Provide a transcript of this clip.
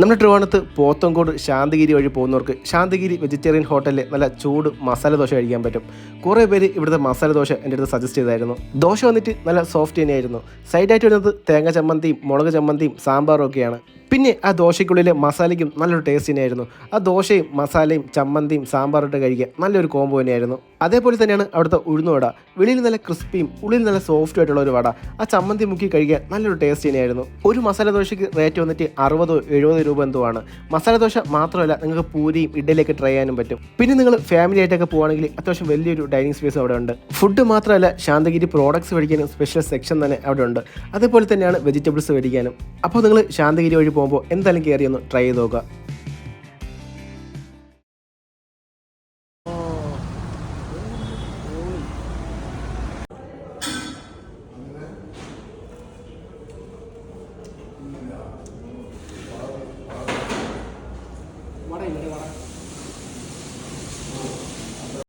നമ്മുടെ ട്രിവാണത്ത് പോത്തങ്കോട് ശാന്തിഗിരി വഴി പോകുന്നവർക്ക് ശാന്തിഗിരി വെജിറ്റേറിയൻ ഹോട്ടലിൽ നല്ല ചൂട് മസാല ദോശ കഴിക്കാൻ പറ്റും. കുറേ പേര് ഇവിടുത്തെ മസാല ദോശ എന്റെ അടുത്ത് സജസ്റ്റ് ചെയ്തായിരുന്നു. ദോശ വന്നിട്ട് നല്ല സോഫ്റ്റ് തന്നെയായിരുന്നു. സൈഡായിട്ട് വരുന്നത് തേങ്ങ ചമ്മന്തിയും മുളക് ചമ്മന്തിയും സാമ്പാറും ഒക്കെയാണ്. പിന്നെ ആ ദോശയ്ക്കുള്ളിലെ മസാലയ്ക്കും നല്ലൊരു ടേസ്റ്റ് തന്നെയായിരുന്നു. ആ ദോശയും മസാലയും ചമ്മന്തിയും സാമ്പാറും ഇട്ട് കഴിക്കാൻ നല്ലൊരു കോംബോ തന്നെയായിരുന്നു. അതേപോലെ തന്നെയാണ് അവിടുത്തെ ഉഴുന്നുവട വെളിയിൽ നല്ല ക്രിസ്പിയും ഉള്ളിൽ നല്ല സോഫ്റ്റ് ആയിട്ടുള്ള ഒരു വട. ആ ചമ്മന്തി മുക്കി കഴിക്കാൻ നല്ലൊരു ടേസ്റ്റ് തന്നെയായിരുന്നു. ഒരു മസാല ദോശയ്ക്ക് റേറ്റ് വന്നിട്ട് അറുപതോ എഴുപതോ രൂപ എന്തോ ആണ്. മസാല ദോശ മാത്രമല്ല നിങ്ങൾക്ക് പൂരിയും ഇഡലിയൊക്കെ ട്രൈ ചെയ്യാനും പറ്റും. പിന്നെ നിങ്ങൾ ഫാമിലി ആയിട്ടൊക്കെ പോകുകയാണെങ്കിൽ അത്യാവശ്യം വലിയൊരു ഡൈനിങ് സ്പേസ് അവിടെ ഉണ്ട്. ഫുഡ് മാത്രമല്ല ശാന്തഗിരി പ്രോഡക്ട്സ് മേടിക്കാനും സ്പെഷ്യൽ സെക്ഷൻ തന്നെ അവിടെ ഉണ്ട്. അതേപോലെ തന്നെയാണ് വെജിറ്റബിൾസ് മേടിക്കാനും. അപ്പോൾ നിങ്ങൾ ശാന്തഗിരി വഴി പോകുമ്പോൾ എന്തായാലും കയറി ഒന്ന് ട്രൈ ചെയ്ത് നോക്കുക. വട ഇല്ലേ വട.